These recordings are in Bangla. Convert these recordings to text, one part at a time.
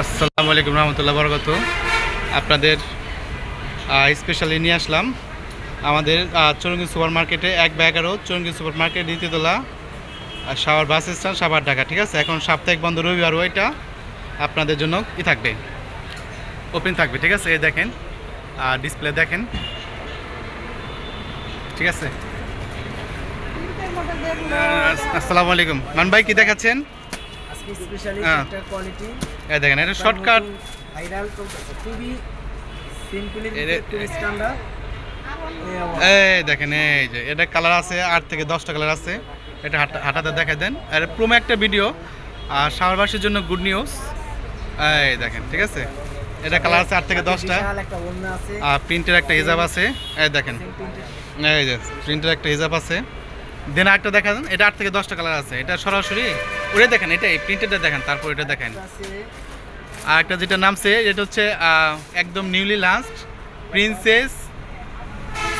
আসসালামু আলাইকুম রহমতুল্লাহ বরকত আপনাদের স্পেশালি নিয়ে আসলাম আমাদের চরঙ্গি সুপার মার্কেটে এক বা এগারো চরঙ্গি সুপার মার্কেট দ্বিতীয়তলা সাভার বাস স্ট্যান্ড সাভার ঢাকা, ঠিক আছে? এখন সাপ্তাহিক বন্ধ, রবিবার ওইটা আপনাদের জন্য ই থাকবে ওপেন থাকবে, ঠিক আছে? এই দেখেন আর ডিসপ্লে দেখেন, ঠিক আছে? আসসালামু আলাইকুম। মান ভাই কি দেখাচ্ছেন? আজকে স্পেশালি হ্যাঁ। একটা কোয়ালিটি এই দেখেন এটা শর্টকাট ভাইরাল চলতেছে খুবই সিম্পলি খুবই স্ট্যান্ডার্ড এই দেখেন এই যে এটা কালার আছে আট থেকে দশটা কালার আছে। এটা হাটা হাঁটাতে দেখা দেন। আর প্রোমো একটা ভিডিও আর শাহরবাসীর জন্য গুড নিউজ এই দেখেন ঠিক আছে? এটা কালার আছে আট থেকে দশটা। আর প্রিন্টের একটা হিজাব আছে। এই দেখেন। এই যে প্রিন্টের একটা হিজাব আছে। দেন একটা দেখা দেন এটা আট থেকে দশটা কালার আছে। এটা সরাসরি ওটা দেখেন এটাই প্রিন্টেডটা দেখেন তারপর এটা দেখেন। আর একটা যেটা নামছে এটা হচ্ছে একদম নিউলি লাস্ট প্রিন্সেস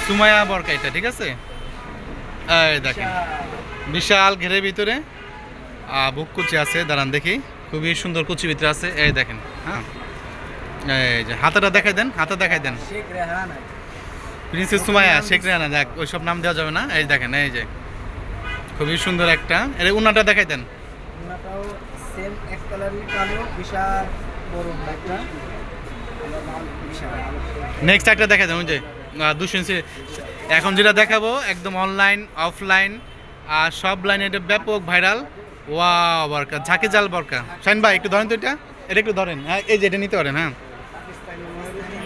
সুমায়া বরকা এটা ঠিক আছে? দেখেন বিশাল ঘেরের ভিতরে বুক কুচি আছে দাঁড়ান দেখি খুবই সুন্দর কুচি ভিতরে আছে এই দেখেন হ্যাঁ। এই যে হাতাটা দেখাই দেন হাতা দেখাই দেন। প্রিন্সেস সুমায়া শেখ রেহানা দেখ ওইসব নাম দেওয়া যাবে না এই দেখেন এই যে। খুবই সুন্দর একটা। এর উন্নাটা দেখাই দেন। ওড়নাটাও সেম এক কালারের কালো বিশাল বড় একটা। নেক্সট একটা দেখা দেন ওই যে দুশো ইঞ্চি। এখন যেটা দেখাবো একদম অনলাইন অফলাইন আর সব লাইনে এটা ব্যাপক ভাইরাল ওয়া বরকা ঝাঁকি জাল বরকা। শাইন ভাই একটু ধরেন তো এটা। এটা একটু ধরেন। হ্যাঁ এই যে এটা নিতে পারেন হ্যাঁ।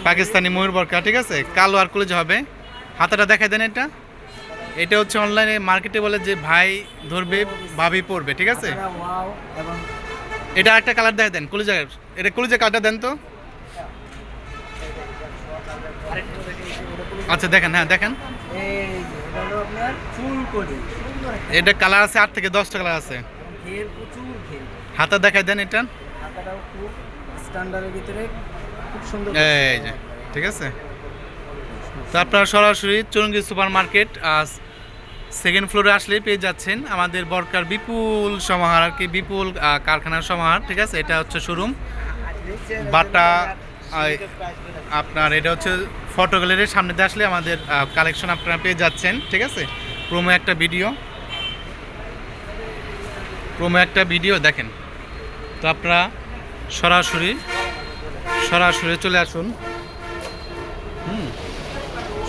পাকিস্তানি ময়ূর বরকা ঠিক আছে? কালো আর কলেজে হবে। হাতাটা দেখাই দেন এটা। এটা হচ্ছে অনলাইনে মার্কেটে বলে যে ভাই ধরবে ভাবি পড়বে ঠিক আছে? এটা একটা কালার দেখা দেন কলেজা এটা কলেজা কালারটা দেন তো। আচ্ছা দেখেন হ্যাঁ দেখেন। এটা কালার আছে আট থেকে দশটা কালার আছে। হাতা দেখাই দেন এটা। খুব স্ট্যান্ডার্ডের ভিতরে খুব সুন্দর এই যে ঠিক আছে? তো আপনারা সরাসরি চরঙ্গি সুপার মার্কেট আজ সেকেন্ড ফ্লোরে আসলেই পেয়ে যাচ্ছেন আমাদের বরকার বিপুল সমাহার আর কি, বিপুল কারখানার সমাহার, ঠিক আছে? এটা হচ্ছে শোরুম বাটা আপনার এটা হচ্ছে ফটো গ্যালারির সামনে দিয়ে আসলে আমাদের কালেকশন আপনারা পেয়ে যাচ্ছেন, ঠিক আছে? প্রোমো একটা ভিডিও প্রোমো একটা ভিডিও দেখেন। তো আপনারা সরাসরি সরাসরি চলে আসুন।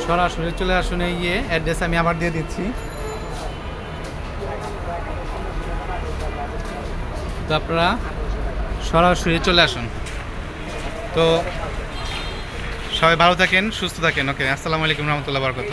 সরাসরি চলে আসুন এই ইয়ে অ্যাড্রেস আমি আবার দিয়ে দিচ্ছি। তো আপনারা সরাসরি চলে আসুন। তো সবাই ভালো থাকেন, সুস্থ থাকেন। ওকে, আসসালামু আলাইকুম রহমতুল্লাহ বরকত